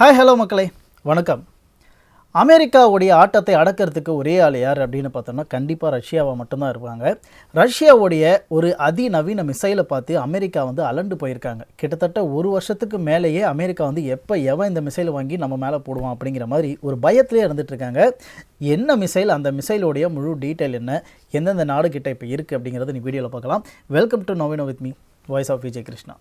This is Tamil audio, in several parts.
ஹாய் ஹலோ மக்களே. வணக்கம். அமெரிக்காவுடைய ஆட்டத்தை அடக்கிறதுக்கு ஒரே ஆள் யார் அப்படின்னு பார்த்தோம்னா கண்டிப்பாக ரஷ்யாவை மட்டும்தான் இருப்பாங்க. ரஷ்யாவுடைய ஒரு அதிநவீன மிசைலை பார்த்து அமெரிக்கா வந்து அலண்டு போயிருக்காங்க. கிட்டத்தட்ட ஒரு வருஷத்துக்கு மேலேயே அமெரிக்கா வந்து எப்போ எவன் இந்த மிசைலை வாங்கி நம்ம மேலே போடுவான் அப்படிங்கிற மாதிரி ஒரு பயத்திலே இருந்துகிட்ருக்காங்க என்ன மிசைல் அந்த மிசைலோடைய முழு டீட்டெயில் என்ன எந்தெந்த நாடுகிட்ட இப்போ இருக்குது அப்படிங்கிறத நீ வீடியோவில் பார்க்கலாம். Welcome to Novino with me voice of Vijay Krishna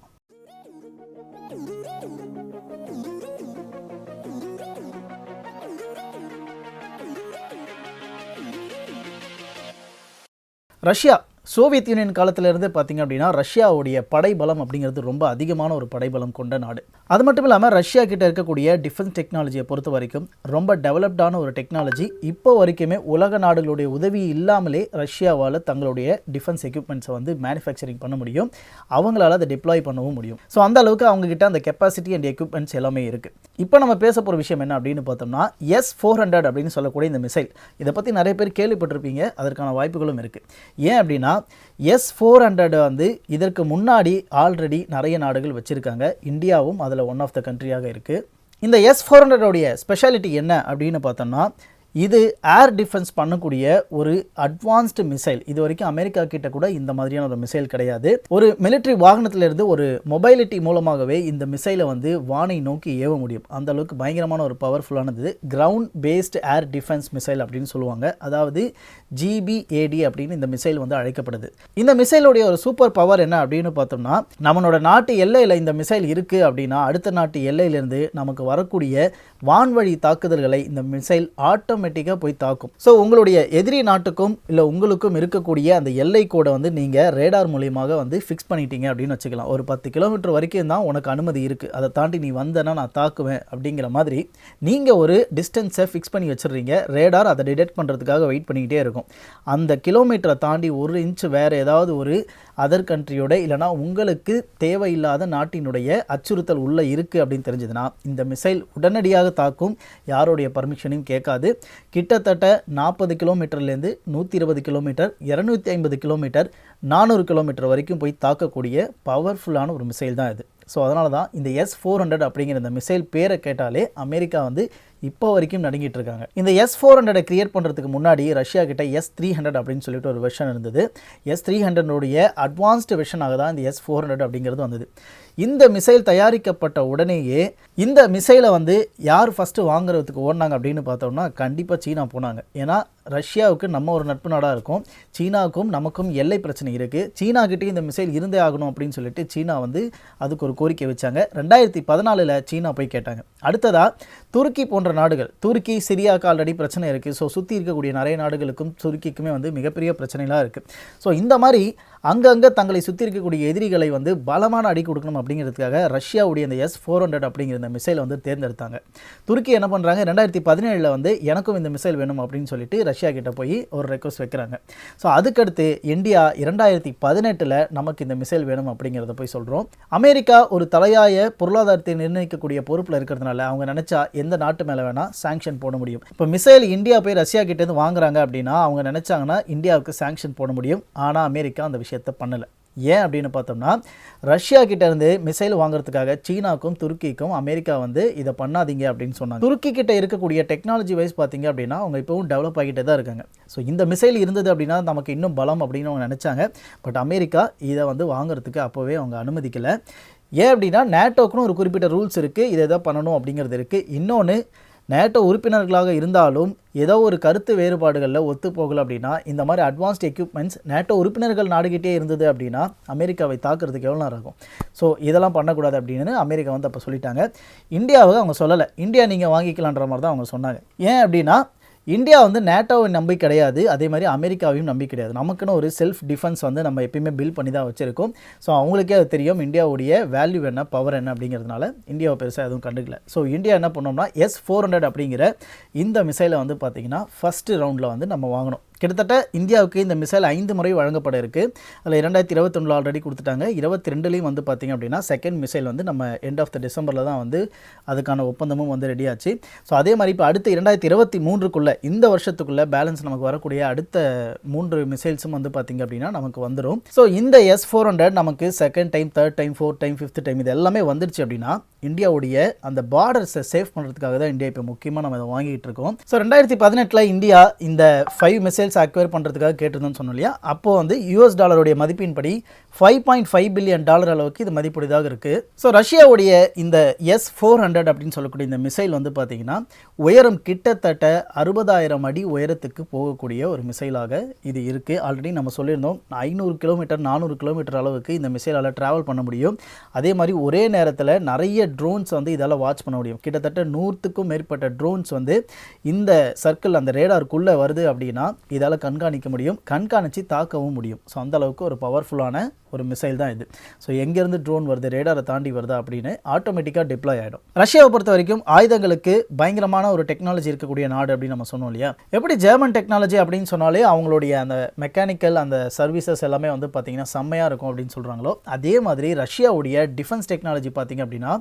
Russia Soviet Union காலத்திலிருந்து பார்த்தீங்க அப்படின்னா ரஷ்யாவுடைய படைபலம் அப்படிங்கிறது ரொம்ப அதிகமான ஒரு படைபலம் கொண்ட நாடு. அது மட்டும் இல்லாமல் ரஷ்யா கிட்ட இருக்கக்கூடிய டிஃபென்ஸ் டெக்னாலஜியை பொறுத்த வரைக்கும் ரொம்ப டெவலப்டான ஒரு டெக்னாலஜி இப்போ வரைக்குமே உலக நாடுகளுடைய உதவி இல்லாமலே ரஷ்யாவால் தங்களுடைய டிஃபென்ஸ் எக்யூப்மெண்ட்ஸை வந்து மேனுஃபேக்சரிங் பண்ண முடியும். அவங்களால அதை டிப்ளாய் பண்ணவும் முடியும். ஸோ அந்த அளவுக்கு அவங்ககிட்ட அந்த கெப்பாசிட்டி அண்ட் எக்யூப்மெண்ட்ஸ் எல்லாமே இருக்குது இப்போ நம்ம பேச போகிற விஷயம் என்ன அப்படின்னு பார்த்தோம்னா எஸ் ஃபோர் ஹண்ட்ரட் அப்படின்னு சொல்லக்கூடிய இந்த மிசைல் இதை பற்றி நிறைய பேர் கேள்விப்பட்டிருப்பீங்க. அதற்கான வாய்ப்புகளும் இருக்குது ஏன் அப்படின்னா எஸ் ஃபோர் ஹண்ட்ரட் வந்து இதற்கு முன்னாடி ஆல்ரெடி நிறைய நாடுகள் வச்சுருக்காங்க. இந்தியாவும் அதில் ஒன் ஆஃப் த கண்ட்ரியாக இருக்குது இந்த எஸ் ஃபோர் ஹண்ட்ரடோடைய ஸ்பெஷாலிட்டி என்ன அப்படின்னு பார்த்தோம்னா இது ஏர் டிஃபென்ஸ் பண்ணக்கூடிய ஒரு அட்வான்ஸ்டு மிசைல் இது வரைக்கும் அமெரிக்கா கிட்ட கூட இந்த மாதிரியான ஒரு மிசைல் கிடையாது. ஒரு மிலிட்ரி வாகனத்திலிருந்து ஒரு மொபைலிட்டி மூலமாகவே இந்த மிசைலை வந்து வானை நோக்கி ஏவ முடியும். அந்த அளவுக்கு பயங்கரமான ஒரு பவர்ஃபுல்லானது ground based air defence missile அப்படின்னு சொல்லுவாங்க. அதாவது ஜிபிஏடி அப்படின்னு இந்த மிசைல் வந்து அழைக்கப்படுது. இந்த மிசைலுடைய ஒரு சூப்பர் பவர் என்ன அப்படின்னு பார்த்தோம்னா நம்மளோட நாட்டு எல்லையில் இந்த மிசைல் இருக்குது அப்படின்னா அடுத்த நாட்டு எல்லையிலிருந்து நமக்கு வரக்கூடிய வான்வழி தாக்குதல்களை இந்த மிசைல் ஆட்டம் ஆட்டோமேட்டிக்காக போய் தாக்கும். ஸோ உங்களுடைய எதிரி நாட்டுக்கும் இல்லை உங்களுக்கும் இருக்கக்கூடிய அந்த எல்லை கோடை வந்து நீங்கள் ரேடார் மூலியமாக வந்து ஃபிக்ஸ் பண்ணிட்டீங்க அப்படின்னு வச்சுக்கலாம். ஒரு பத்து கிலோமீட்டர் வரைக்கும் தான் உனக்கு அனுமதி இருக்குது அதை தாண்டி நீ வந்தனா நான் தாக்குவேன் அப்படிங்கிற மாதிரி நீங்கள் ஒரு டிஸ்டன்ஸை ஃபிக்ஸ் பண்ணி வச்சிடுறீங்க. ரேடார் அதை டிடெக்ட் பண்ணுறதுக்காக வெயிட் பண்ணிக்கிட்டே இருக்கும். அந்த கிலோமீட்டரை தாண்டி ஒரு இன்ச் வேறு ஏதாவது ஒரு அதர் கண்ட்ரியோட இல்லைனா உங்களுக்கு தேவையில்லாத நாட்டினுடைய அச்சுறுத்தல் உள்ளே இருக்குது அப்படின்னு தெரிஞ்சதுன்னா இந்த மிசைல் உடனடியாக தாக்கும் யாருடைய பர்மிஷனையும் கேட்காது. கிட்டத்தட்ட நாற்பது கிலோமீட்டர்லேருந்து நூற்றி இருபது கிலோமீட்டர் இரநூத்தி ஐம்பது கிலோமீட்டர் நானூறு கிலோமீட்டர் வரைக்கும் போய் தாக்கக்கூடிய பவர்ஃபுல்லான ஒரு மிசைல் தான் இது. ஸோ அதனால தான் இந்த எஸ் ஃபோர் ஹண்ட்ரட் அப்படிங்கிற இந்த மிசைல் பேரை கேட்டாலே அமெரிக்கா வந்து இப்போ வரைக்கும் நடுங்கிட்டு இருக்காங்க. இந்த எஸ் ஃபோர் ஹண்ட்ரடை கிரியேட் பண்ணுறதுக்கு முன்னாடி ரஷ்யா கிட்ட எஸ் த்ரீ ஹண்ட்ரட் அப்படின்னு சொல்லிட்டு ஒரு வெர்ஷன் இருந்தது. எஸ் த்ரீ ஹண்ட்ரடுடைய அட்வான்ஸ்டு வெர்ஷனாக தான் இந்த எஸ் ஃபோர் ஹண்ட்ரட் அப்படிங்கிறது வந்தது. இந்த மிசைல் தயாரிக்கப்பட்ட உடனேயே இந்த மிசைலை வந்து யார் ஃபஸ்ட்டு வாங்குறதுக்கு ஓடினாங்க அப்படின்னு பார்த்தோம்னா கண்டிப்பாக சீனா போனாங்க. ஏன்னா ரஷ்யாவுக்கு நம்ம ஒரு நட்பு நாடாக இருக்கும். சீனாவுக்கும் நமக்கும் எல்லை பிரச்சனை இருக்குது சீனாக்கிட்டே இந்த மிசைல் இருந்தே ஆகணும் அப்படின்னு சொல்லிட்டு சீனா வந்து அதுக்கு ஒரு கோரிக்கை வச்சாங்க. ரெண்டாயிரத்தி பதினாலில் சீனா போய் கேட்டாங்க. அடுத்ததாக துருக்கி போன்ற நாடுகள். துருக்கி சிரியாவுக்கு ஆல்ரெடி பிரச்சனை இருக்குது ஸோ சுற்றி இருக்கக்கூடிய நிறைய நாடுகளுக்கும் துருக்கிக்குமே வந்து மிகப்பெரிய பிரச்சனைலாம் இருக்குது ஸோ இந்த மாதிரி அங்கங்கே தங்களை சுற்றி இருக்கக்கூடிய எதிரிகளை வந்து பலமான அடி கொடுக்கணும் அப்படிங்கிறதுக்காக ரஷ்யாவுடைய இந்த எஸ் ஃபோர் ஹண்ட்ரட் அப்படிங்கிற இந்த மிசைலை வந்து தேர்ந்தெடுத்தாங்க. துருக்கி என்ன பண்ணுறாங்க ரெண்டாயிரத்தி பதினேழில் வந்து எனக்கும் இந்த மிசைல் வேணும் அப்படின்னு சொல்லிட்டு ரஷ்யா கிட்ட போய் ஒரு ரெக்வஸ்ட் வைக்கிறாங்க. ஸோ அதுக்கடுத்து இந்தியா இரண்டாயிரத்தி பதினெட்டில் நமக்கு இந்த மிசைல் வேணும் அப்படிங்கிறத போய் சொல்கிறோம் அமெரிக்கா ஒரு தலையாய பொருளாதாரத்தை நிர்ணயிக்கக்கூடிய பொறுப்பில் இருக்கிறதுனால அவங்க நினச்சா எந்த நாட்டு மேலே வேணால் சாங்ஷன் போட முடியும். இப்போ மிசைல் இந்தியா போய் ரஷ்யா கிட்டேருந்து வாங்குறாங்க அப்படின்னா அவங்க நினச்சாங்கன்னா இந்தியாவுக்கு சாங்ஷன் போட முடியும். ஆனால் அமெரிக்கா அந்த விஷயத்தை பண்ணலை. ஏன் அப்படின்னு பார்த்தோம்னா ரஷ்யா கிட்டேருந்து மிசைல் வாங்குறதுக்காக சீனாக்கும் துருக்கிக்கும் அமெரிக்கா வந்து இதை பண்ணாதீங்க அப்படின்னு சொன்னாங்க. துருக்கி கிட்ட இருக்கக்கூடிய டெக்னாலஜி வைஸ் பார்த்தீங்க அப்படின்னா அவங்க இப்போவும் டெவலப் ஆகிட்டே தான் இருக்காங்க. ஸோ இந்த மிசைல் இருந்தது அப்படின்னா நமக்கு இன்னும் பலம் அப்படின்னு அவங்க நினச்சாங்க. பட் அமெரிக்கா இதை வந்து வாங்குறதுக்கு அப்போவே அவங்க அனுமதிக்கலை. ஏன் அப்படின்னா நேட்டோக்குன்னு ஒரு குறிப்பிட்ட ரூல்ஸ் இருக்குது இதை எதை பண்ணணும் அப்படிங்கிறது இருக்குது இன்னொன்று நேட்டோ உறுப்பினர்களாக இருந்தாலும் ஏதோ ஒரு கருத்து வேறுபாடுகளில் ஒத்து போகலை அப்படின்னா இந்த மாதிரி அட்வான்ஸ்ட் எக்யூப்மெண்ட்ஸ் நேட்டோ உறுப்பினர்கள் நாடுகிட்டே இருந்தது அப்படின்னா அமெரிக்காவை தாக்குறதுக்கு எவ்வளோ நேரம் இருக்கும் ஸோ இதெல்லாம் பண்ணக்கூடாது அப்படின்னு அமெரிக்கா வந்து அப்போ சொல்லிட்டாங்க. இந்தியாவை அவங்க சொல்லலை. இந்தியா நீங்கள் வாங்கிக்கலான்ற மாதிரி தான் அவங்க சொன்னாங்க. ஏன் அப்படின்னா இந்தியா வந்து நேட்டோவை நம்பி கிடையாது அதே மாதிரி அமெரிக்காவையும் நம்பி கிடையாது. நமக்குன்னு ஒரு செல்ஃப் டிஃபென்ஸ் வந்து நம்ம எப்பயுமே பில் பண்ணி தான் வச்சுருக்கோம். ஸோ அவங்களுக்கே அது தெரியும் இந்தியாவுடைய வேல்யூ என்ன பவர் என்ன அப்படிங்கிறதுனால இந்தியாவை பெருசாக எதுவும் கண்டுக்கல. ஸோ இந்தியா என்ன பண்ணோம்னா எஸ் ஃபோர் ஹண்ட்ரட் அப்படிங்கிற இந்த மிசைலை வந்து பார்த்திங்கன்னா ஃபஸ்ட்டு ரவுண்டில் வந்து நம்ம வாங்கணும். கிட்டத்தட்ட இந்தியாவுக்கு இந்த மிசைல் ஐந்து முறை வழங்கப்பட இருக்குது அதில் இரண்டாயிரத்தி இருபத்தொன்னில் ஆல்ரெடி கொடுத்துட்டாங்க. இருபத்தி ரெண்டுலேயும் வந்து பார்த்திங்க அப்படின்னா செகண்ட் மிசைல் வந்து நம்ம எண்ட் ஆஃப் த டிசம்பரில் தான் வந்து அதுக்கான ஒப்பந்தமும் வந்து ரெடியாச்சு ஸோ அதே மாதிரி இப்போ அடுத்த இரண்டாயிரத்தி இருபத்தி மூன்றுக்குள்ளே இந்த வருஷத்துக்குள்ளே பேலன்ஸ் நமக்கு வரக்கூடிய அடுத்த மூன்று மிசைல்ஸும் வந்து பார்த்திங்க அப்படின்னா நமக்கு வந்துடும் ஸோ இந்த எஸ் ஃபோர் ஹண்ட்ரட் நமக்கு second time third time fourth time fifth time இது எல்லாமே வந்துருச்சு அப்படின்னா இந்தியாவுடைய அந்த பார்டர்ஸை சேஃப் பண்ணுறதுக்காக தான் இந்தியா இப்போ முக்கியமாக நம்ம இதை வாங்கிட்டு இருக்கோம். ஸோ ரெண்டாயிரத்தி பதினெட்டில் இந்தியா இந்த ஃபைவ் மிசைல்ஸ் அக்வயர் பண்ணுறதுக்காக கேட்டிருந்தோம்னு சொன்னோம் இல்லையா? அப்போது வந்து யூஎஸ் டாலருடைய மதிப்பின்படி five point five billion dollar அளவுக்கு இது மதிப்புடையதாக இருக்குது ஸோ ரஷ்யாவுடைய இந்த எஸ் ஃபோர் ஹண்ட்ரட் அப்படின்னு சொல்லக்கூடிய இந்த மிசைல் வந்து பார்த்தீங்கன்னா உயரம் கிட்டத்தட்ட அறுபதாயிரம் அடி உயரத்துக்கு போகக்கூடிய ஒரு மிசைலாக இது இருக்குது ஆல்ரெடி நம்ம சொல்லியிருந்தோம் ஐநூறு கிலோமீட்டர் நானூறு கிலோமீட்டர் அளவுக்கு இந்த மிசைலால் ட்ராவல் பண்ண முடியும். அதே மாதிரி ஒரே நேரத்தில் நிறைய ட்ரோன்ஸ் வந்து இதால் வாட்ச் பண்ண முடியும். கிட்டத்தட்ட நூற்றுக்கும் மேற்பட்ட ட்ரோன்ஸ் வந்து இந்த சர்க்கிள் அந்த ரேடாருக்குள்ளே வருது அப்படின்னா இதால் கண்காணிக்க முடியும். கண்காணித்து தாக்கவும் முடியும். ஸோ அந்த அளவுக்கு ஒரு பவர்ஃபுல்லான ஒரு மிசைல் தான் இது. ஸோ எங்கேருந்து ட்ரோன் வருது ரேடாரை தாண்டி வருதா அப்படின்னு ஆட்டோமேட்டிக்காக டிப்ளாய் ஆகிடும் ரஷ்யாவை பொறுத்த வரைக்கும் ஆயுதங்களுக்கு பயங்கரமான ஒரு டெக்னாலஜி இருக்கக்கூடிய நாடு அப்படின்னு நம்ம சொன்னோம் இல்லையா? எப்படி ஜெர்மன் டெக்னாலஜி அப்படின்னு சொன்னாலே அவங்களுடைய அந்த மெக்கானிக்கல் அந்த சர்வீசஸ் எல்லாமே வந்து பார்த்திங்கன்னா செம்மையாக இருக்கும் அப்படின்னு சொல்கிறாங்களோ அதே மாதிரி ரஷ்யாவுடைய டிஃபென்ஸ் டெக்னாலஜி பார்த்தீங்க அப்படின்னா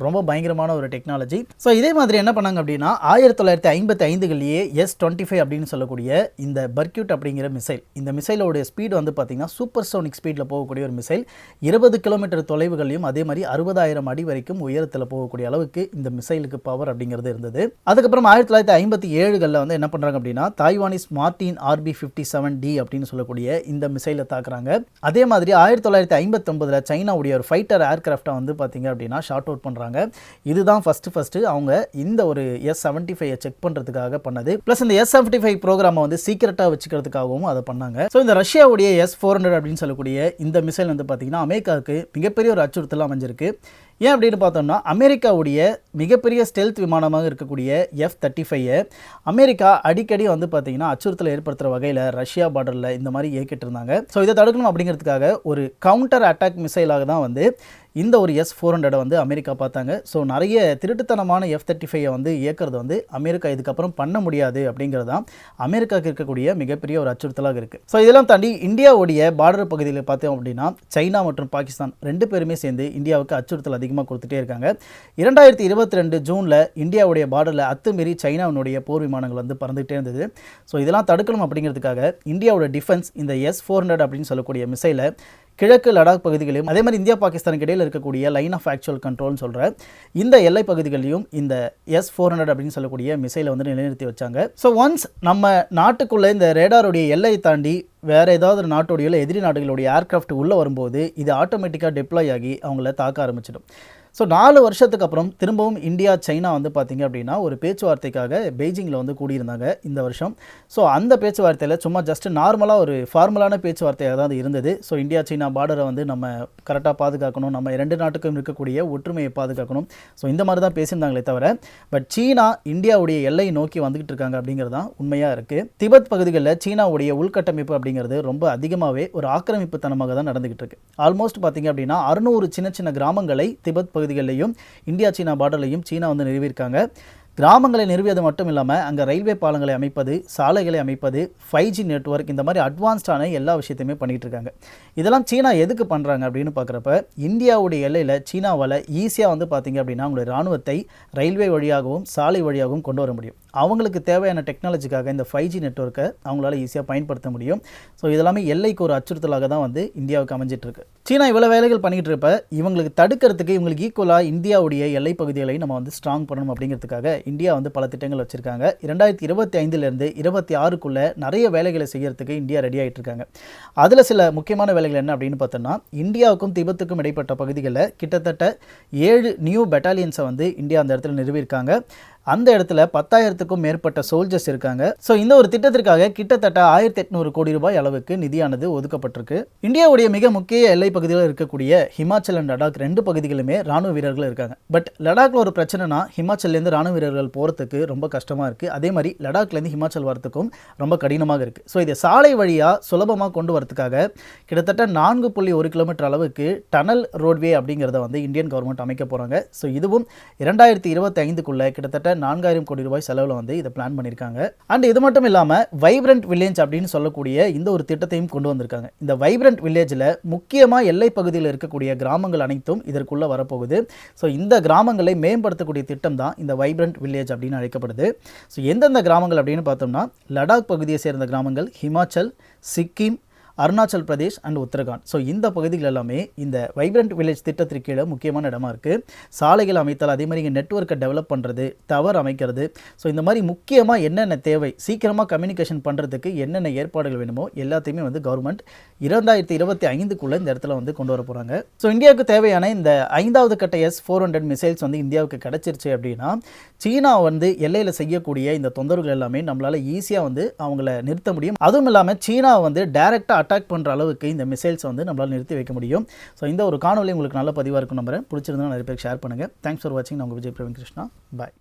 ரொம்ப பயங்கரமான ஒரு டெக்னாலஜி ஸோ இதே மாதிரி என்ன பண்ணாங்க அப்படின்னா ஆயிரத்தி தொள்ளாயிரத்தி ஐம்பத்தி ஐந்துகள்லேயே எஸ் டுவெண்ட்டி ஃபைவ் அப்படின்னு சொல்லக்கூடிய இந்த பர்க்யூட் அப்படிங்கிற மிசைல் இந்த மிசைலோடைய ஸ்பீடு வந்து பார்த்தீங்கன்னா சூப்பர் சோனிக் ஸ்பீடில் போக போகக்கூடிய ஒரு மிசைல் இருபது கிலோமீட்டர் தொலைவுகளையும் அதே மாதிரி அறுபதாயிரம் அடி வரைக்கும் உயரத்தில் போகக்கூடிய அளவுக்கு இந்த மிசைலுக்கு பவர் அப்படிங்கிறது இருந்தது. அதுக்கப்புறம் ஆயிரத்தி தொள்ளாயிரத்தி ஐம்பத்தி ஏழுகளில் வந்து என்ன பண்ணுறாங்க அப்படின்னா Taiwanese Martin RP fifty seven T அப்படின்னு சொல்லக்கூடிய இந்த மிசைலை தாக்குறாங்க. அதே மாதிரி ஆயிரத்தி தொள்ளாயிரத்தி ஐம்பத்தொம்பதில் சைனாவுடைய ஒரு ஃபைட்டர் ஏர்கிராஃப்டை வந்து பார்த்தீங்க அப்படின்னா ஷார்ட் அவுட் பண்ணுறாங்க இதுதான் ஃபஸ்ட்டு ஃபஸ்ட்டு அவங்க இந்த ஒரு எஸ் செவன்ட்டி ஃபைவ் செக் பண்ணுறதுக்காக பண்ணது. ப்ளஸ் இந்த எஸ் செவன்ட்டி ஃபைவ் ப்ரோக்ராமை வந்து சீக்கிரட்டாக வச்சுக்கிறதுக்காகவும் அதை பண்ணாங்க. ஸோ இந்த ரஷ்யாவுடைய எஸ் ஃபோர் ஹண்ட்ரட் அப்படின்னு சொல்லக்கூடிய இந்த மிசைல் வந்து பார்த்தீங்கன்னா அமெரிக்காவுக்கு மிகப்பெரிய ஒரு அச்சுறுத்தலாக அமைஞ்சிருக்கு. ஏன் அப்படின்னு பார்த்தோம்னா அமெரிக்காவுடைய மிகப்பெரிய ஸ்டெல்த் விமானமாக இருக்கக்கூடிய எஃப் தேர்ட்டி ஃபைவை அமெரிக்கா அடிக்கடி வந்து பார்த்திங்கன்னா அச்சுறுத்தல் ஏற்படுத்துகிற வகையில் ரஷ்யா பார்டரில் இந்த மாதிரி இயக்கிட்டு இருந்தாங்க. ஸோ இதை தடுக்கணும் அப்படிங்கிறதுக்காக ஒரு கவுண்டர் அட்டாக் மிசைலாக தான் வந்து இந்த ஒரு எஸ் ஃபோர் ஹண்ட்ரடை வந்து அமெரிக்கா பார்த்தாங்க. ஸோ நிறைய திருட்டுத்தனமான எஃப் தேர்ட்டி ஃபைவை வந்து இயக்கிறது வந்து அமெரிக்கா இதுக்கப்புறம் பண்ண முடியாது அப்படிங்கிறது தான் அமெரிக்காவுக்கு இருக்கக்கூடிய மிகப்பெரிய ஒரு அச்சுறுத்தலாக இருக்குது ஸோ இதெல்லாம் தாண்டி இந்தியாவுடைய பார்டர் பகுதியில் பார்த்தோம் அப்படின்னா சைனா மற்றும் பாகிஸ்தான் ரெண்டு பேருமே சேர்ந்து இந்தியாவுக்கு அச்சுறுத்தல் அதிகமாக கொடுத்துட்டே இருக்காங்க. இரண்டாயிரத்தி இருபத்தி ரெண்டு ஜூனில் இந்தியாவுடைய பார்டரில் அத்துமீறி சைனாவினுடைய போர் விமானங்கள் வந்து பறந்துகிட்டே இருந்தது. ஸோ இதெல்லாம் தடுக்கணும் அப்படிங்கிறதுக்காக இந்தியாவோட டிஃபென்ஸ் இந்த எஸ் ஃபோர் ஹண்ட்ரட் அப்படின்னு சொல்லக்கூடிய மிசைலை கிழக்கு லடாக் பகுதிகளையும் அதே மாதிரி இந்தியா பாகிஸ்தானுக்கு இடையில் இருக்கக்கூடிய லைன் ஆஃப் ஆக்சுவல் கண்ட்ரோல்னு சொல்கிற இந்த எல்லை பகுதிகளையும் இந்த எஸ் ஃபோர் ஹண்ட்ரட் அப்படின்னு சொல்லக்கூடிய மிசைலை வந்து நிலைநிறுத்தி வச்சாங்க. ஸோ ஒன்ஸ் நம்ம நாட்டுக்குள்ளே இந்த ரேடாருடைய எல்லையை தாண்டி வேறு ஏதாவது நாட்டுடைய இல்லை எதிரி நாடுகளுடைய ஏர்க்ராஃப்ட் உள்ளே வரும்போது இது ஆட்டோமேட்டிக்காக டிப்ளாய் ஆகி அவங்கள தாக்க ஆரம்பிச்சிடும். ஸோ நாலு வருஷத்துக்கு அப்புறம் திரும்பவும் இந்தியா சைனா வந்து பார்த்திங்க அப்படின்னா ஒரு பேச்சுவார்த்தைக்காக பெய்ஜிங்கில் வந்து கூடியிருந்தாங்க இந்த வருஷம். ஸோ அந்த பேச்சுவார்த்தையில் சும்மா ஜஸ்ட் நார்மலாக ஒரு ஃபார்மலான பேச்சுவார்த்தையாக தான் அது இருந்தது. ஸோ இந்தியா சைனா பார்டரை வந்து நம்ம கரெக்டாக பாதுகாக்கணும். நம்ம ரெண்டு நாட்டுக்கும் இருக்கக்கூடிய ஒற்றுமையை பாதுகாக்கணும். ஸோ இந்த மாதிரி தான் பேசியிருந்தாங்களே தவிர பட் சீனா இந்தியாவுடைய எல்லையை நோக்கி வந்துக்கிட்டு இருக்காங்க அப்படிங்கிறது தான் உண்மையாக இருக்குது திபெத் பகுதிகளில் சீனாவுடைய உள்கட்டமைப்பு அப்படிங்கிறது ரொம்ப அதிகமாகவே ஒரு ஆக்கிரமிப்பு தனமாக தான் நடந்துகிட்டு இருக்கு. ஆல்மோஸ்ட் பார்த்தீங்க அப்படின்னா அறுநூறு சின்ன சின்ன கிராமங்களை திபெத் பகுதிகளிலையும் இந்தியா சீனா பார்டர்லையும் சீனா வந்து நிறுவியிருக்காங்க. கிராமங்களை நிறுவியது மட்டும் இல்லாமல் அங்கே ரயில்வே பாலங்களை அமைப்பது சாலைகளை அமைப்பது ஃபைவ் ஜி நெட்ஒர்க் இந்த மாதிரி அட்வான்ஸ்டான எல்லா விஷயத்தையுமே பண்ணிகிட்டு இருக்காங்க. இதெல்லாம் சீனா எதுக்கு பண்ணுறாங்க அப்படின்னு பார்க்குறப்ப இந்தியாவுடைய எல்லையில் சீனாவால் ஈஸியாக வந்து பார்த்திங்க அப்படின்னா அவங்களுடைய இராணுவத்தை ரயில்வே வழியாகவும் சாலை வழியாகவும் கொண்டு வர முடியும். அவங்களுக்கு தேவையான டெக்னாலஜிக்காக இந்த ஃபைவ் ஜி நெட்ஒர்க்கை அவங்களால ஈஸியாக பயன்படுத்த முடியும். ஸோ இதெல்லாமே எல்லைக்கு ஒரு அச்சுறுத்தலாக தான் வந்து இந்தியாவுக்கு அமைஞ்சிட்ருக்கு. சீனா இவ்வளோ வேலைகள் பண்ணிகிட்டு இருப்ப இவங்களுக்கு தடுக்கிறதுக்கு இவங்களுக்கு ஈக்குவலாக இந்தியாவுடைய எல்லை பகுதிகளை நம்ம வந்து ஸ்ட்ராங் பண்ணணும் அப்படிங்கிறதுக்காக இந்தியா வந்து பல திட்டங்கள் வச்சுருக்காங்க. இரண்டாயிரத்தி இருபத்தி ஐந்துலேருந்து இருபத்தி ஆறுக்குள்ளே நிறைய வேலைகளை செய்கிறதுக்கு இந்தியா ரெடி ஆகிட்டு இருக்காங்க அதில் சில முக்கியமான வேலைகள் என்ன அப்படின்னு பார்த்தோம்னா இந்தியாவுக்கும் திபெத்துக்கும் இடைப்பட்ட பகுதிகளில் கிட்டத்தட்ட ஏழு நியூ பெட்டாலியன்ஸை வந்து இந்தியா அந்த இடத்துல நிறுவியிருக்காங்க. அந்த இடத்துல பத்தாயிரத்துக்கும் மேற்பட்ட சோல்ஜர்ஸ் இருக்காங்க. ஸோ இந்த ஒரு திட்டத்திற்காக கிட்டத்தட்ட ஆயிரத்தி எட்நூறு கோடி ரூபாய் அளவுக்கு நிதியானது ஒதுக்கப்பட்டிருக்கு. இந்தியாவுடைய மிக முக்கிய எல்லை பகுதியில் இருக்கக்கூடிய ஹிமாச்சல் அண்ட் லடாக் ரெண்டு பகுதிகளுமே ராணுவ வீரர்கள் இருக்காங்க. பட் லடாக்ல ஒரு பிரச்சனைனா ஹிமாச்சல்லேருந்து ராணுவ வீரர்கள் போகிறதுக்கு ரொம்ப கஷ்டமாக இருக்குது அதே மாதிரி லடாக்லேருந்து ஹிமாச்சல் வரத்துக்கும் ரொம்ப கடினமாக இருக்குது ஸோ இதை சாலை வழியாக சுலபமாக கொண்டு வரதுக்காக கிட்டத்தட்ட நான்கு புள்ளி ஒரு கிலோமீட்டர் அளவுக்கு டனல் ரோட்வே அப்படிங்கிறத வந்து இந்தியன் கவர்மெண்ட் அமைக்க போகிறாங்க ஸோ இதுவும் இரண்டாயிரத்தி இருபத்தி ஐந்துக்குள்ளே கிட்டத்தட்ட நான்காயிரம் கோடி ரூபாய் செலவில் வந்து இதை பிளான் பண்ணியிருக்காங்க அண்ட் இது மட்டும் இல்லாமல் வைப்ரண்ட் வில்லேஜ் அப்படின்னு சொல்லக்கூடிய இந்த ஒரு திட்டத்தையும் கொண்டு வந்திருக்காங்க. இந்த வைப்ரண்ட் வில்லேஜில் முக்கியமாக எல்லை பகுதியில் இருக்கக்கூடிய கிராமங்கள் அனைத்தும் இதற்குள்ளே வரப்போகுது. ஸோ இந்த கிராமங்களை மேம்படுத்தக்கூடிய திட்டம் தான் இந்த வைப்ரண்ட் வில்லேஜ் அப்படின்னு அழைக்கப்படுது. ஸோ எந்தெந்த கிராமங்கள் அப்படின்னு பார்த்தோம்னா லடாக் பகுதியை சேர்ந்த கிராமங்கள் ஹிமாச்சல் சிக்கிம் அருணாச்சல் பிரதேஷ் அண்ட் உத்தரகாண்ட். ஸோ இந்த பகுதிகள் எல்லாமே இந்த வைப்ரண்ட் வில்லேஜ் திட்டத்திற்கு கீழே முக்கியமான இடமா இருக்குது சாலைகள் அமைத்தல் அதே மாதிரி இங்கே நெட்ஒர்க்கை டெவலப் பண்ணுறது டவர் அமைக்கிறது. ஸோ இந்த மாதிரி முக்கியமாக என்னென்ன தேவை சீக்கிரமாக கம்யூனிகேஷன் பண்ணுறதுக்கு என்னென்ன ஏற்பாடுகள் வேணுமோ எல்லாத்தையுமே வந்து கவர்மெண்ட் இரண்டாயிரத்தி இருபத்தி ஐந்துக்குள்ளே இந்த இடத்துல வந்து கொண்டு வர போகிறாங்க ஸோ இந்தியாவுக்கு தேவையான இந்த ஐந்தாவது கட்ட எஸ் ஃபோர் ஹண்ட்ரட் மிசைல்ஸ் வந்து இந்தியாவுக்கு கிடச்சிருச்சு அப்படின்னா சீனா வந்து எல்லையில் செய்யக்கூடிய இந்த தொந்தரவுகள் எல்லாமே நம்மளால் ஈஸியாக வந்து அவங்கள நிறுத்த முடியும். அதுவும் இல்லாமல் சீனா வந்து டைரெக்டாக அட்டாக் பண்ணுற அளவுக்கு இந்த மிசைல்ஸ் வந்து நம்மளால் நிறுத்தி வைக்க முடியும். ஸோ இந்த ஒரு காணொலி உங்களுக்கு நல்ல பதிவாக இருக்கும் நம்புறேன். பிடிச்சிருந்தா நிறைய பேர் ஷேர் பண்ணுங்கள் தேங்க்ஸ் ஃபார் வாட்சிங் நான் உங்கள் விஜய் பிரவீன் கிருஷ்ணா. பாய்